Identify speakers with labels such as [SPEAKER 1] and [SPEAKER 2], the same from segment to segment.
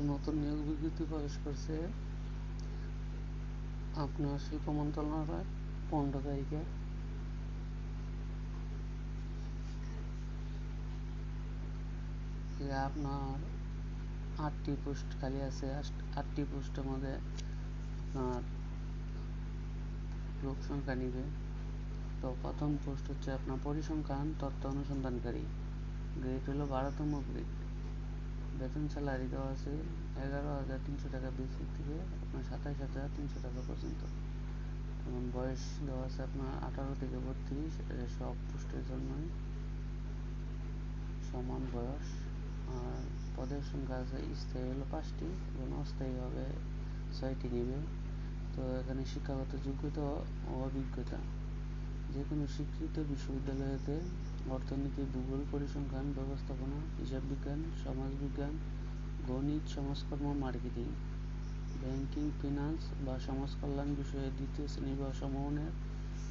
[SPEAKER 1] নতুন নিয়োগ বিজ্ঞপ্তি প্রকাশ করছে। আপনার শিল্প মন্ত্রণালয় পনেরো তারিখে। আপনার আটটি পোস্ট খালি আছে। আটটি পোস্টের মধ্যে আপনার লোক সংখ্যা নিবে। তো প্রথম পোস্ট হচ্ছে আপনার পরিসংখ্যান, তথ্য অনুসন্ধানকারী। গ্রেড হলো বারোতম গ্রেড বেতন স্যালারি দেওয়া আছে এগারো হাজার তিনশো টাকা বেসিক থেকে আপনার সাতাইশ হাজার তিনশো টাকা পর্যন্ত। এবং বয়স দেওয়া আছে আপনার আঠারো থেকে বত্রিশ সব পোস্টের জন্যই। সমান বয়স। আর পদের সংখ্যা আছে স্থায়ী হলো পাঁচটি, এবং অস্থায়ী হবে ছয়টি নেবে। তো এখানে শিক্ষাগত যোগ্যতা ও অভিজ্ঞতা। যে কোনো শিক্ষিত বিশ্ববিদ্যালয়তে অর্থনীতি, ভূগোল পরিসংখ্যান, ব্যবস্থাপনা, হিসাব বিজ্ঞান সমাজবিজ্ঞান গণিত, সমাজকর্ম, মার্কেটিং, ব্যাংকিং, ফিনান্স বা সমাজ কল্যাণ বিষয়ে দ্বিতীয় শ্রেণি বা সমমানের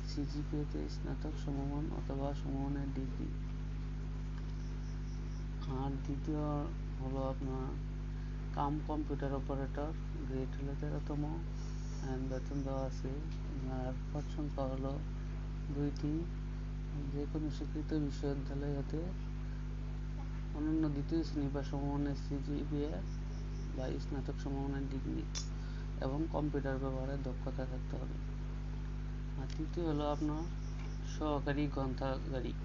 [SPEAKER 1] সিজিপিএতে স্নাতক সমমান অথবা সমমানের ডিগ্রি। আর দ্বিতীয় হলো আপনার কাম কম্পিউটার অপারেটর গ্রেড হলো তেরোতম বেতন দেওয়া আছে। আর সংখ্যা হলো দুইটি যে কোনো স্বীকৃত বিশ্ববিদ্যালয় হতে অনন্য দ্বিতীয় শ্রেণি বা সমমানের সিজিপিএ বা স্নাতক সমমানের ডিগ্রি এবং কম্পিউটার ব্যবহারের দক্ষতা থাকতে হবে। আর তৃতীয় হলো আপনার সহকারী গ্রন্থাগারিক।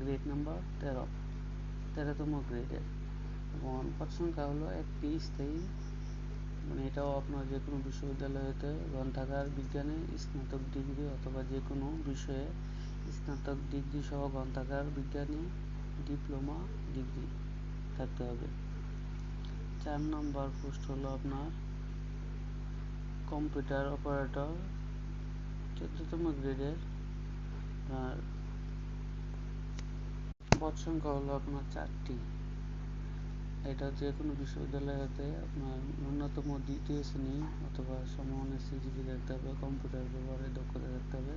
[SPEAKER 1] গ্রেড নাম্বার তেরো। তেরোতম গ্রেডের এবং সংখ্যা হলো একটি স্থায়ী। মানে এটাও আপনার যে কোনো বিশ্ববিদ্যালয় হতে গ্রন্থাগার, বিজ্ঞানে, স্নাতক ডিগ্রি অথবা যে কোনো বিষয়ে স্নাতক ডিগ্রি সহ গ্রন্থাগার বিজ্ঞানে, ডিপ্লোমা, ডিগ্রি থাকতে হবে। চার নম্বর পোস্ট হলো আপনার কম্পিউটার অপারেটর চোদ্দতম গ্রেডের আর পদ সংখ্যা হলো আপনার চারটি। এটা যে কোনো বিশ্ববিদ্যালয় হতে আপনার ন্যূনতম দ্বিতীয় শ্রেণি অথবা সমমানের সিজিপি থাকতে হবে, কম্পিউটার ব্যবহারে দক্ষতা থাকতে হবে।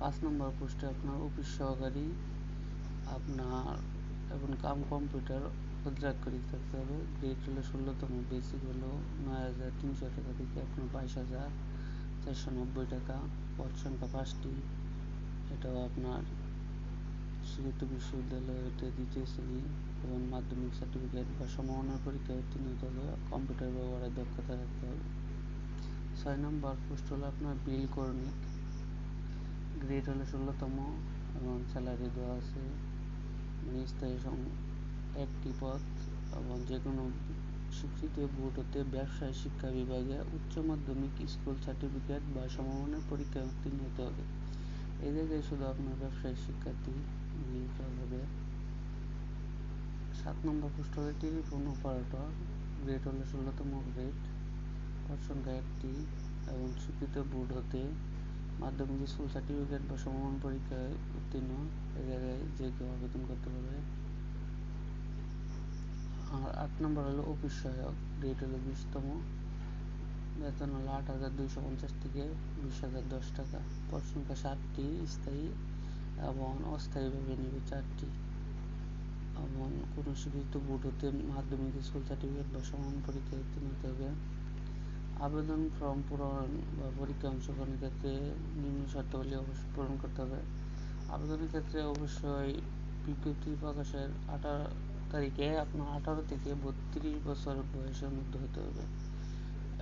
[SPEAKER 1] পাঁচ নম্বর পোস্টে আপনার অফিস সহকারী আপনার এবং কাম কম্পিউটার মুদ্রাক্ষরিক থাকতে হবে। গ্রেড হলো ষোলোতম বেসিক হলো নয় হাজার তিনশো টাকা থেকে আপনার বাইশ হাজার চারশো নব্বই টাকা। পদ সংখ্যা পাঁচটি। এটাও আপনার স্বীকৃত বিশ্ববিদ্যালয় হতে দ্বিতীয় শ্রেণি এবং মাধ্যমিক সার্টিফিকেট বা সমমানের পরীক্ষায় উত্তীর্ণ হতে হবে কম্পিউটার ব্যবহারের দক্ষতা রাখতে হবে। ছয় নম্বর পোস্ট হলো আপনার বিল কর্মিক গ্রেড হলো ষোলোতম এবং স্যালারি দেওয়া আছে। স্থায়ী একটি পদ এবং যে কোনো স্বীকৃত বোর্ড হতে ব্যবসায় শিক্ষা বিভাগে উচ্চ মাধ্যমিক স্কুল সার্টিফিকেট বা সমমানের পরীক্ষায় উত্তীর্ণ হতে হবে। এই জায়গায় শুধু আপনার ব্যবসায়িক শিক্ষার্থী নিয়োগ হবে। সাত নম্বর পোস্ট হবে টেলিফোন অপারেটর গ্রেড হলো ষোলোতম গ্রেড সংখ্যা একটি এবং স্বীকৃত বোর্ড হতে মাধ্যমিক স্কুল সার্টিফিকেট বা সমমান পরীক্ষায় উত্তীর্ণ এ জায়গায় যে কেউ আবেদন করতে পারবে। আর আট নম্বর হলো অফিস সহায়ক। গ্রেড হলো বিশতম। বেতন হলো আট হাজার দুইশো পঞ্চাশ থেকে বিশ হাজার দশ টাকা। পদ সংখ্যা ষাটটি স্থায়ী এবং অস্থায়ীভাবে নেবে চারটি। এবং কোনো স্বীকৃত বোর্ড হতে মাধ্যমিক স্কুল সার্টিফিকেট বা সমান পরীক্ষায় উত্তীর্ণ হতে হবে। আবেদন ফর্ম পূরণ বা পরীক্ষা অংশগ্রহণের ক্ষেত্রে নিম্ন শর্তাবলী অবশ্যই পূরণ করতে হবে। আবেদনের ক্ষেত্রে অবশ্যই বিজ্ঞপ্তি প্রকাশের আঠারো তারিখে আপনার আঠারো থেকে বত্রিশ বছর বয়সের মধ্যে হতে হবে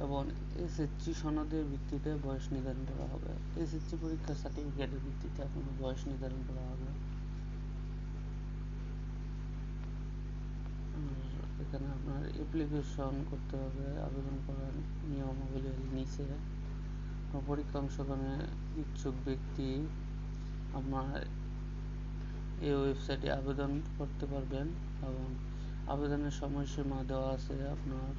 [SPEAKER 1] এবং এসএসসি সনদের ভিত্তিতে বয়স নির্ধারণ করা হবে। এসএসসি পরীক্ষার সার্টিফিকেটের ভিত্তিতে আপনার বয়স নির্ধারণ করা হবে। এখানে আপনার অ্যাপ্লিকেশন করতে হবে, আবেদন করার নিয়মাবলী নিচে। পরীক্ষা অংশগ্রহণে ইচ্ছুক ব্যক্তি আপনার এই ওয়েবসাইটে আবেদন করতে পারবেন এবং আবেদনের সময়সীমা দেওয়া আছে আপনার।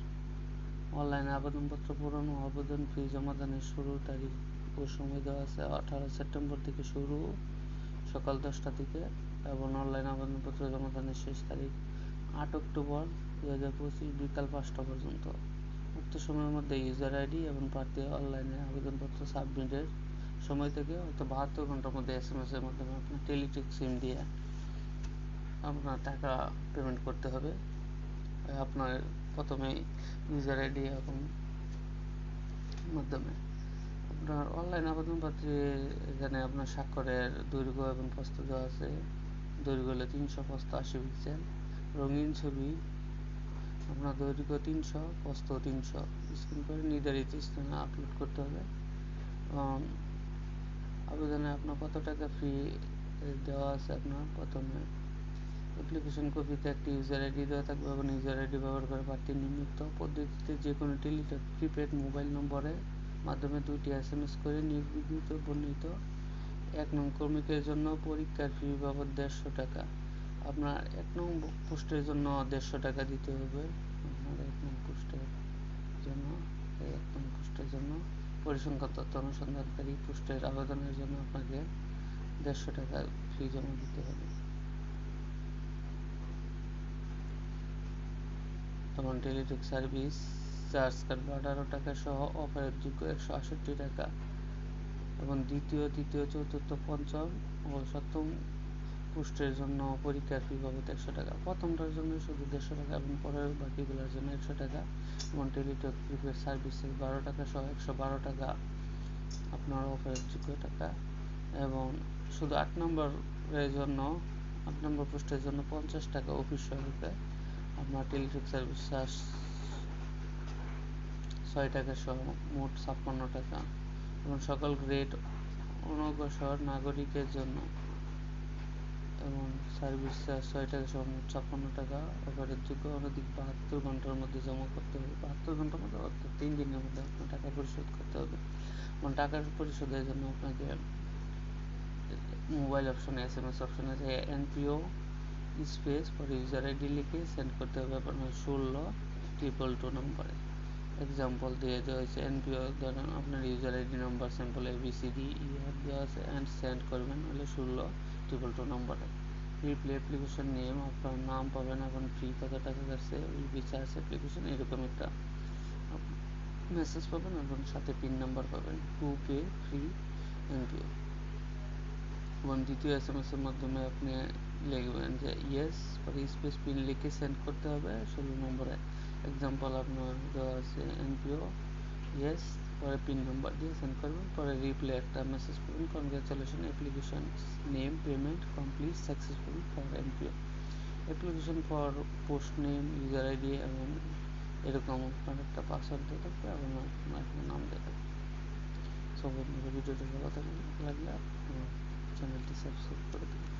[SPEAKER 1] অনলাইনে আবেদনপত্র পূরণ ও আবেদন ফি জমাদানের শুরু তারিখ ও সময় দেওয়া আছে আঠারো সেপ্টেম্বর থেকে শুরু সকাল দশটা থেকে এবং অনলাইন আবেদনপত্র জমাদানের শেষ তারিখ আট অক্টোবর দু হাজার পঁচিশ বিকাল পাঁচটা পর্যন্ত। উক্ত সময়ের মধ্যে ইউজার আইডি এবং প্রার্থী অনলাইনে আবেদনপত্র সাবমিটের সময় থেকে হয়তো বাহাত্তর ঘণ্টার মধ্যে এস এম এস এর মাধ্যমে আপনার টেলিটেক সিম দিয়ে আপনার টাকা পেমেন্ট করতে হবে। আপনার প্রথমে ইউজার আইডি এবং মাধ্যমে। আপনার অনলাইন আবেদনপত্রে এখানে আপনার স্বাক্ষরের দৈর্ঘ্য এবং প্রস্থ দেওয়া আছে। দৈর্ঘ্য হলো তিনশো প্রস্থ আশি পিক্সেল রঙিন ছবি আপনার দৈর্ঘ্য তিনশো প্রস্থ তিনশো। স্ক্রিন করে নির্ধারিত স্থানে আপলোড করতে হবে। এবং আবেদনে আপনার কত টাকা ফি দেওয়া আছে আপনার? প্রথমে অ্যাপ্লিকেশন কপিতে একটি ইউজার আইডি দেওয়া থাকবে এবং ইউজার আইডি ব্যবহার করে প্রার্থী নিম্নোক্ত পদ্ধতিতে যে কোনো টেলিটক প্রিপেড মোবাইল নম্বরে মাধ্যমে দুইটি এস এম এস করে বিজ্ঞপ্তি বর্ণিত। এক নং কর্মীকের জন্য পরীক্ষার ফি বাবদ দেড়শো টাকা। আপনার এক নং পোস্টের জন্য দেড়শো টাকা দিতে হবে। আপনার এক নং পোস্টের জন্য এক নং পোস্টের জন্য পরিসংখ্যান তথ্য অনুসন্ধানকারী পোস্টের আবেদনের জন্য আপনাকে দেড়শো টাকা ফি জমা দিতে হবে। যেমন টেলিটক সার্ভিস, চার্জ কাটবে আঠারো টাকা সহ অফারের যোগ্য একশো আষট্টি টাকা। এবং দ্বিতীয়, তৃতীয়, চতুর্থ, পঞ্চম ও সপ্তম পোস্টের জন্য পরীক্ষার ফি বাবদ একশো টাকা প্রথমটার জন্য শুধু দেড়শো টাকা এবং পরের বাকিগুলোর জন্য একশো টাকা এবং টেলিটক প্রিপেড সার্ভিসেস বারো টাকা সহ একশো বারো টাকা আপনার অফারের যোগ্য টাকা এবং শুধু আট নম্বরের জন্য আট নম্বর পোস্টের জন্য পঞ্চাশ টাকা অফিস সহায়তা আপনার টেলিটক সার্ভিস চার্জ ছয় টাকা সহ মোট ছাপ্পান্ন টাকা এবং সকল গ্রেড অনগ্রসর নাগরিকের জন্য এবং সার্ভিস চার্জ ছয় টাকা ছাপ্পান্ন টাকা। অফারের যোগ্য অনধিক বাহাত্তর ঘণ্টার মধ্যে জমা করতে হবে। বাহাত্তর ঘণ্টার মধ্যে অর্থাৎ তিন দিনের মধ্যে আপনার টাকা পরিশোধ করতে হবে। এবং টাকা পরিশোধের জন্য আপনাকে মোবাইল অপশনে এস এম এস অপশনে যে এনপিও স্পেস পরে ইউজার আইডি লিখে সেন্ড করতে হবে আপনার ষোলো ট্রিপল টু নম্বরে এক্সাম্পল দিয়ে দেওয়া হয়েছে এনপিও ধরেন আপনার user ID number sample ABCD ER দেওয়া আছে। অ্যান্ড সেন্ড করবেন হলে ষোলো ট্রিপল টু নম্বরে। রিপ্লে অ্যাপ্লিকেশন নেম আপনার নাম পাবেন এখন ফ্রি কত টাকা কাটছে উইল চার্জ অ্যাপ্লিকেশন এরকম একটা মেসেজ পাবেন এবং সাথে পিন নাম্বার পাবেন টু পে ফ্রি এনপিও এবং দ্বিতীয় এস এম এস এর মাধ্যমে আপনি লিখবেন যে ইয়েস পরে স্পেস পিন লিখে সেন্ড করতে হবে। ষোলো নম্বরে এক্সাম্পল আপনার দেওয়া আছে এনপিও ইয়েস পরে পিন নাম্বার দিয়ে সেন্ড করবেন পরে রিপ্লে একটা মেসেজ পাবেন congratulation application name payment complete successful for NPO application for post name user ID এবং এরকম আপনার একটা পাসওয়ার্ড দিয়ে থাকবে এবং আপনার একটা নাম দিয়ে থাকবে সব ভিডিওটা ভালো থাকলে লাগলে চ্যানেলটি সাবস্ক্রাইব করে দেবেন।